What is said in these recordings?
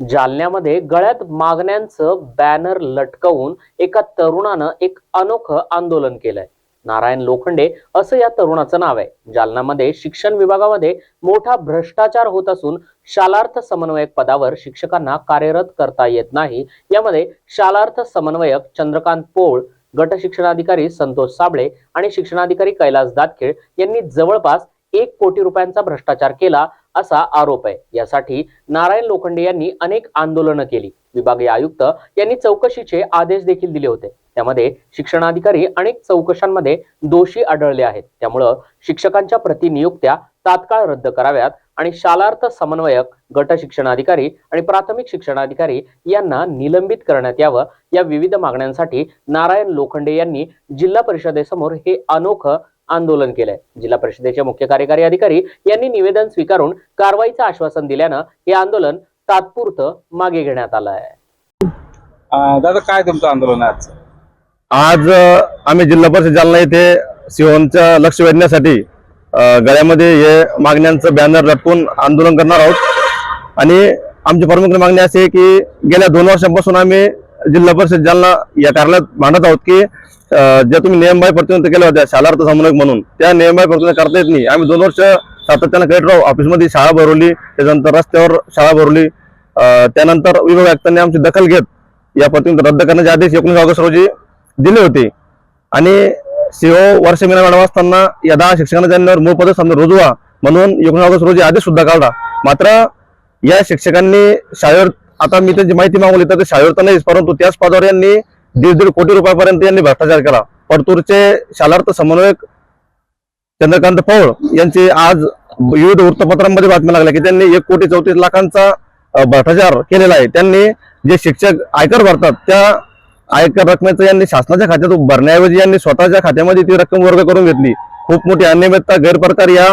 जालन्यामध्ये गळ्यात मागण्यांचं बॅनर लटकवून एका तरुणानं एक अनोखं आंदोलन केलंय. नारायण लोखंडे असं या तरुणाचं नाव आहे. जालन्यामध्ये शिक्षण विभागामध्ये मोठा भ्रष्टाचार होत असून शालार्थ समन्वयक पदावर शिक्षकांना कार्यरत करता येत नाही. यामध्ये शालार्थ समन्वयक चंद्रकांत पोळ गट शिक्षणाधिकारी संतोष साबळे आणि शिक्षणाधिकारी कैलास दातखेळ यांनी जवळपास एक कोटी रुपयांचा भ्रष्टाचार केला असा आरोप आहे. यासाठी नारायण लोखंडे यांनी अनेक आंदोलनं केली. विभागीय आयुक्त यांनी चौकशीचे आदेश देखील दिले होते. त्यामध्ये शिक्षणाधिकारी अनेक चौकशांमध्ये दोषी आढळले आहेत. त्यामुळं शिक्षकांच्या प्रतिनियुक्त्या तात्काळ रद्द कराव्यात आणि शालार्थ समन्वयक गट शिक्षणाधिकारी आणि प्राथमिक शिक्षणाधिकारी यांना निलंबित करण्यात यावं या विविध मागण्यांसाठी नारायण लोखंडे यांनी जिल्हा परिषदेसमोर हे अनोखं आंदोलन केलंय. जिल्हा परिषदेचे मुख्य कार्यकारी अधिकारी यांनी निवेदन स्वीकारून कारवाईचं आश्वासन दिल्यानं हे आंदोलन तात्पुरतं मागे घेण्यात आलं आहे. दादा काय तुमचं आंदोलन आज अ, आम्ही जिल्हा परिषद जालना येथे सिओनचं लक्ष वेधण्यासाठी गळ्यामध्ये हे मागण्यांचं बॅनर लटकून आंदोलन करणार आहोत. आणि आमची प्रमुख मागणी अशी आहे की गेल्या दोन वर्षांपासून आम्ही जिल्हा परिषद जालना या कार्यालयात मांडत आहोत की ज्या तुम्ही नियमबाह्य प्रतिबंध केल्या होत्या शालार्थ समन्वयक म्हणून त्या नियमबाह्य प्रतिबंध करता येत नाही. आम्ही दोन वर्ष सातत्यानं कलेक्टर ऑफिसमध्ये शाळा भरवली त्याच्यानंतर रस्त्यावर शाळा भरवली त्यानंतर विभाग आयुक्तांनी आमची दखल घेत या प्रतिबंध रद्द करण्याचे आदेश एकोणीस ऑगस्ट रोजी दिले होते. आणि सीओ वर्ष महिना मॅडम असताना या दहा शिक्षकांना त्यांच्यावर मूळ पद सामने रुजवा म्हणून एकोणीस ऑगस्ट रोजी आदेश सुद्धा काढला. मात्र या शिक्षकांनी शाळेवर आता मी त्यांची माहिती मागवली तर ते शाळेवर तर नाहीच परंतु त्याच पदावर यांनी दीड दीड कोटी रुपयापर्यंत यांनी भ्रष्टाचार केला. परतूरचे शालार्थ समन्वयक चंद्रकांत पौळ यांची आज विविध वृत्तपत्रांमध्ये बातम्या लागल्या की त्यांनी एक कोटी चौतीस लाखांचा भ्रष्टाचार केलेला आहे. त्यांनी जे शिक्षक आयकर भरतात त्या आयकर रकमेचं यांनी शासनाच्या खात्यात भरण्याऐवजी यांनी स्वतःच्या खात्यामध्ये ती रक्कम वर्ग करून घेतली. खूप मोठी अनियमितता गैरप्रकार या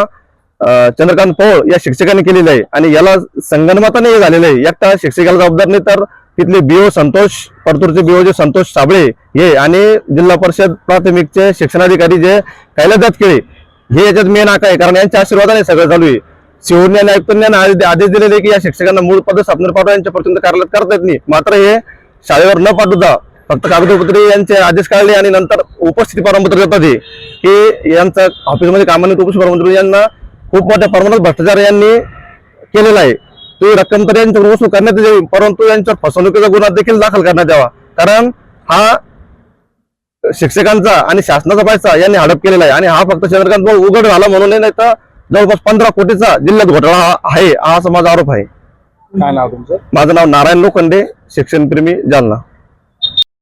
चंद्रकांत पौळ या शिक्षकांनी केलेलं आहे. आणि याला संगणमताने हे झालेलं आहे. एकटा शिक्षकाला जबाबदार नाही तर तिथले बीओ संतोष परतूरचे बीओ जे संतोष साबळे हे आणि जिल्हा परिषद प्राथमिकचे शिक्षणाधिकारी जे कैलास केळे हे याच्यात मेन आका आहे. कारण यांच्या आशीर्वादाने सगळं चालू आहे. शिवने आणि आयुक्तांनी यांना आदेश आदेश दिलेले आहे की या शिक्षकांना मूळ पद स्थापना पाठवा यांच्या प्रतिनिधी कार्यालयात करता येत नाही. मात्र हे शाळेवर न पाठवता फक्त कागदपत्रे यांचे आदेश काढले आणि नंतर उपस्थिती प्रमाणपत्र देतात हे. की यांचं ऑफिसमध्ये कामाने उपस्थिती प्रमाणपत्र यांना खूप मोठ्या प्रमाणात भ्रष्टाचार यांनी केलेला आहे. ती रक्कम तर यांच्याकडून वसूल करण्यात यावी परंतु यांच्यावर फसवणुकीचा गुन्हा देखील दाखल करण्यात यावा. कारण हा शिक्षकांचा आणि शासनाचा पैसा यांनी हडप केलेला आहे. आणि हा फक्त चंद्रकांत उघड झाला म्हणून नाही तर जवळपास पंधरा कोटीचा जिल्ह्यात घोटाळा हा आहे हा असा माझा आरोप आहे. काय नाव तुमचं? माझं नाव नारायण लोखंडे शिक्षणप्रेमी जालना.